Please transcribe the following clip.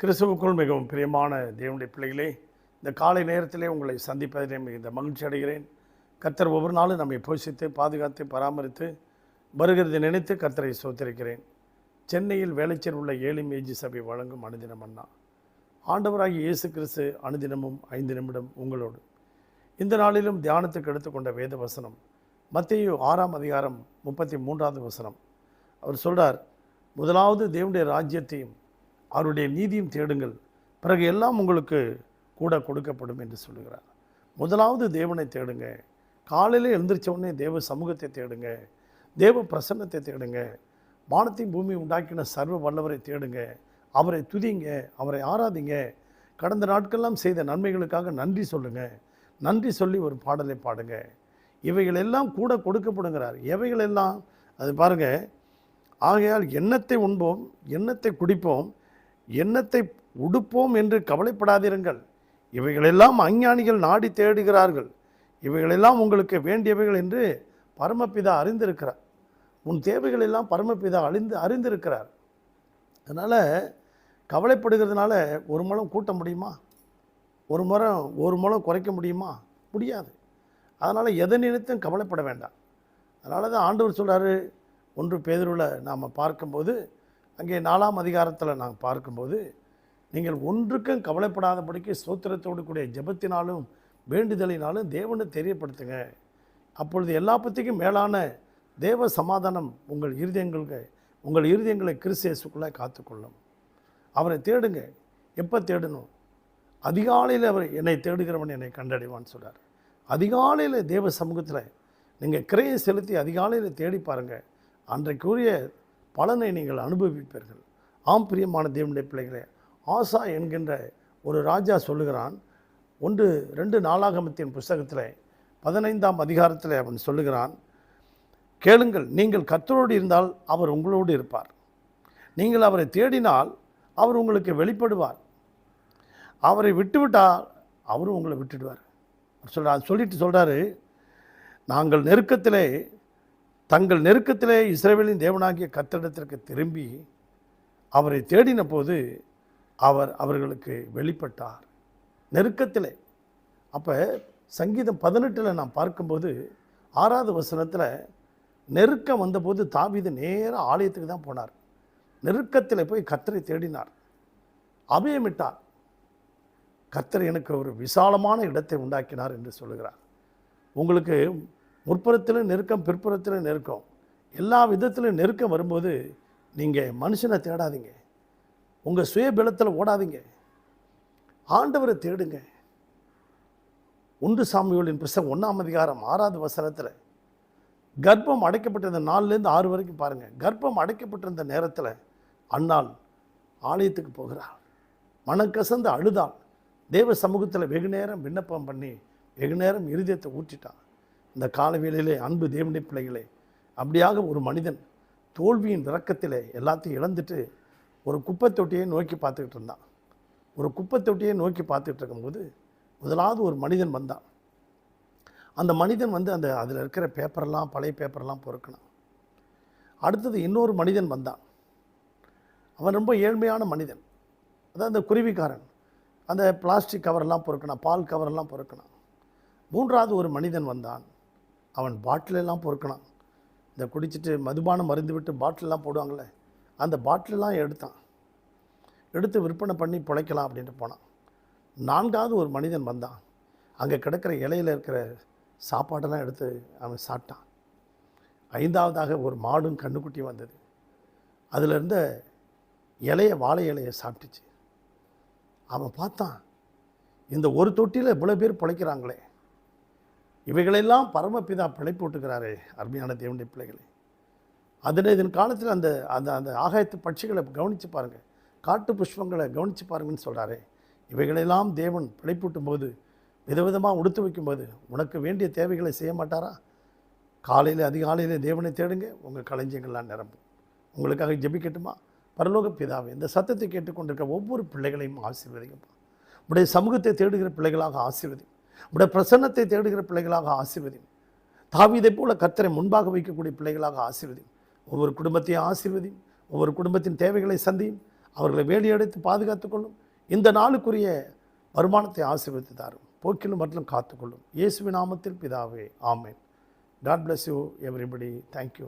கிறிஸ்துவுக்குள் மிகவும் பிரியமான தேவனுடைய பிள்ளைகளே இந்த காலை நேரத்திலே உங்களை சந்திப்பதிலே மிகுந்த மகிழ்ச்சி அடைகிறேன். கர்த்தர் ஒவ்வொரு நாளும் நம்மை போஷித்து பாதுகாத்து பராமரித்து வருகிறதை நினைத்து கர்த்தரை சோத்திருக்கிறேன் சென்னையில் வேலைச்சேர் உள்ள ஏழு மேஜி சபை வழங்கும் அனுதினம் அண்ணா. ஆண்டவராகிய இயேசு கிறிஸ்து அனுதினமும் ஐந்து நிமிடம் உங்களோடு. இந்த நாளிலும் தியானத்துக்கு எடுத்துக்கொண்ட வேத வசனம் மத்திய ஆறாம் அதிகாரம் முப்பத்தி மூன்றாவது வசனம். அவர் சொல்கிறார் முதலாவது தேவனுடைய ராஜ்யத்தையும் அவருடைய நீதியும் தேடுங்கள். பிறகு எல்லாம் உங்களுக்கு கூட கொடுக்கப்படும் என்று சொல்லுகிறார். முதலாவது தேவனை தேடுங்க. காலையில் எழுந்திரிச்ச உடனே தேவ சமூகத்தை தேடுங்க. தேவ பிரசன்னத்தை தேடுங்க. வானத்தையும் பூமி உண்டாக்கின சர்வ வல்லவரை தேடுங்க. அவரை துதிங்க அவரை ஆராதிங்க. கடந்த நாட்கள்லாம் செய்த நன்மைகளுக்காக நன்றி சொல்லுங்கள் நன்றி சொல்லி ஒரு பாடலை பாடுங்க. இவைகளெல்லாம் கூட கொடுக்கப்படுங்கிறார் எவைகளெல்லாம்? அது பாருங்கள் ஆகையால் எண்ணத்தை உண்போம் எண்ணத்தை குடிப்போம் எண்ணத்தை உடுப்போம் என்று கவலைப்படாதிருங்கள். இவைகளெல்லாம் அஞ்ஞானிகள் நாடி தேடுகிறார்கள். இவைகளெல்லாம் உங்களுக்கு வேண்டியவைகள் என்று பரமபிதா அறிந்திருக்கிறார். உன் தேவைகள் எல்லாம் பரமபிதா அறிந்து அறிந்திருக்கிறார். அதனால் கவலைப்படுகிறதுனால ஒரு முழம் கூட்ட முடியுமா? ஒரு முறம் ஒரு முழம் குறைக்க முடியுமா? முடியாது. அதனால் எதை நினைத்தும் கவலைப்பட வேண்டாம். அதனால தான் ஆண்டவர் சொல்கிறாரு ஒன்று பேதருவில் நாம் பார்க்கும்போது அங்கே நாலாம் அதிகாரத்தில் நாங்கள் பார்க்கும்போது நீங்கள் ஒன்றுக்கும் கவலைப்படாதபடிக்கு ஸ்தோத்திரத்தோடு கூடிய ஜெபத்தினாலும் வேண்டுதலினாலும் தேவனை தெரியப்படுத்துங்க. அப்பொழுது எல்லா பற்றிக்கும் மேலான தேவ சமாதானம் உங்கள் இருதயங்களுக்கு உங்கள் இருதயங்களை கிறிஸ்தியசுக்குள்ளே காத்துக்கொள்ளும். அவரை தேடுங்க. எப்போ தேடணும்? அதிகாலையில் அவர் என்னை தேடுகிறவன் என்னை கண்டடைவான்னு சொல்கிறார் அதிகாலையில் தேவ சமூகத்தில் நீங்கள் கிரையை செலுத்தி அதிகாலையில் தேடி பாருங்கள் அன்றைக்குரிய பலனை நீங்கள் அனுபவிப்பீர்கள். ஆம் பிரியமான தேவனுடைய பிள்ளைகளே ஆசா என்கின்ற ஒரு ராஜா சொல்லுகிறான். ஒன்று ரெண்டு நாளாகமத்தின் புஸ்தகத்தில் பதினைந்தாம் அதிகாரத்தில் அவன் சொல்லுகிறான் கேளுங்கள் நீங்கள் கத்தரோடு இருந்தால் அவர் உங்களோடு இருப்பார். நீங்கள் அவரை தேடினால் அவர் உங்களுக்கு வெளிப்படுவார். அவரை விட்டுவிட்டால் அவரும் உங்களை விட்டுடுவார். சொல்கிறார் சொல்லிட்டு சொல்கிறாரு நாங்கள் நெருக்கத்திலே தங்கள் நெருக்கத்திலே இஸ்ரேவேலின் தேவனாகிய கத்திடத்திற்கு திரும்பி அவரை தேடின போது அவர் அவர்களுக்கு வெளிப்பட்டார். நெருக்கத்திலே. அப்போ சங்கீதம் பதினெட்டில் நாம் பார்க்கும்போது ஆறாவது வசனத்தில் நெருக்கம் வந்தபோது தாவிது நேராக ஆலயத்துக்கு தான் போனார். நெருக்கத்தில் போய் கத்தரை தேடினார். அபயமிட்டார். கத்தர் எனக்கு ஒரு விசாலமான இடத்தை உண்டாக்கினார் என்று சொல்லுகிறார். உங்களுக்கு முற்புறத்திலும் நெருக்கம் பிற்புறத்தில் நெருக்கம். எல்லா விதத்திலும் நெருக்கம் வரும்போது நீங்கள் மனுஷனை தேடாதீங்க. உங்கள் சுயபலத்தில் ஓடாதீங்க. ஆண்டவரை தேடுங்க. ஒன்று சாமியோலின் புஸ்தகம் ஒன்றாம் அதிகாரம் ஆறாவது வசனத்தில் கர்ப்பம் அடைக்கப்பட்டிருந்த நாலுலேருந்து ஆறு வரைக்கும் பாருங்கள் கர்ப்பம் அடைக்கப்பட்டிருந்த நேரத்தில் அன்னாள் ஆலயத்துக்கு போகிறாள். மனக்கசந்து அழுதாள். தேவ சமூகத்தில் வெகு நேரம் விண்ணப்பம் பண்ணி வெகு நேரம் இருதயத்தை ஊற்றிட்டான் இந்த காலவேளையிலே அன்பு தேவனுடைய பிள்ளைகளே அப்படியாக ஒரு மனிதன் தோல்வியின் விறக்கத்திலே எல்லாத்தையும் இழந்துட்டு ஒரு குப்பை தொட்டியை நோக்கி பார்த்துக்கிட்டு இருந்தான். ஒரு குப்பை தொட்டியை நோக்கி பார்த்துக்கிட்டு இருக்கும்போது முதலாவது ஒரு மனிதன் வந்தான். அந்த மனிதன் வந்து அந்த அதில் இருக்கிற பேப்பரெல்லாம் பழைய பேப்பரெல்லாம் பொறுக்கினான். அடுத்தது இன்னொரு மனிதன் வந்தான். அவன் ரொம்ப ஏழ்மையான மனிதன். அதான் அந்த குருவிக்காரன் அந்த பிளாஸ்டிக் கவரெல்லாம் பொறுக்கினான் பால் கவரெல்லாம் பொறுக்கினான். மூன்றாவது ஒரு மனிதன் வந்தான். அவன் பாட்டிலெல்லாம் பொறுக்கினான் இந்த குடிச்சிட்டு மதுபானம் மருந்து விட்டு பாட்டிலெல்லாம் போடுவாங்கள்ல அந்த பாட்டிலெல்லாம் எடுத்தான். எடுத்து விற்பனை பண்ணி பிழைக்கலாம் அப்படின்ட்டு போனான். நான்காவது ஒரு மனிதன் வந்தான். அங்கே கிடக்கிற இலையில் இருக்கிற சாப்பாடெல்லாம் எடுத்து அவன் சாப்பிட்டான். ஐந்தாவதாக ஒரு மாடும் கண்ணுக்குட்டி வந்தது. அதில் இருந்த இலைய வாழை இலையை சாப்பிட்டுச்சு. அவன் பார்த்தான் இந்த ஒரு தொட்டியில் இவ்வளோ பேர் பிழைக்கிறாங்களே. இவைகளெல்லாம் பரமபிதா பிழைப்பு விட்டுக்கிறாரே அருமையான தேவனுடைய பிள்ளைகளே. அதனை இதன் காலத்தில் அந்த அந்த அந்த ஆகாயத்து பட்சிகளை கவனித்து பாருங்கள் காட்டு புஷ்பங்களை கவனித்து பாருங்கன்னு சொல்கிறாரே இவைகளெல்லாம் தேவன் பிழைப்பூட்டும் போது விதவிதமாக உடுத்து வைக்கும்போது உனக்கு வேண்டிய தேவைகளை செய்ய மாட்டாரா? காலையில் அதிகாலையில் தேவனை தேடுங்க உங்கள் களஞ்சியங்கள்லாம் நிரம்பும். உங்களுக்காக ஜெபிக்கட்டுமா? பரலோக பிதாவை இந்த சத்தத்தை கேட்டுக்கொண்டிருக்க ஒவ்வொரு பிள்ளைகளையும் ஆசீர்வதிங்கப்பா. உடைய சமூகத்தை தேடுகிற பிள்ளைகளாக ஆசீர்வதி. உடைய பிரசன்னத்தை தேடுகிற பிள்ளைகளாக ஆசிர்வதியும். தாவிதை போல கத்தரை முன்பாக வைக்கக்கூடிய பிள்ளைகளாக ஆசிர்வதியும். ஒவ்வொரு குடும்பத்தையும் ஆசிர்வதியும். ஒவ்வொரு குடும்பத்தின் தேவைகளை சந்தியும். அவர்களை வேலையடைத்து பாதுகாத்துக்கொள்ளும் இந்த நாளுக்குரிய வருமானத்தை ஆசீர்வதித்து தாரும். போக்கிலும் மற்றும் காத்துக்கொள்ளும் இயேசுவின் நாமத்தில் பிதாவே ஆமேன். God bless you everybody thank you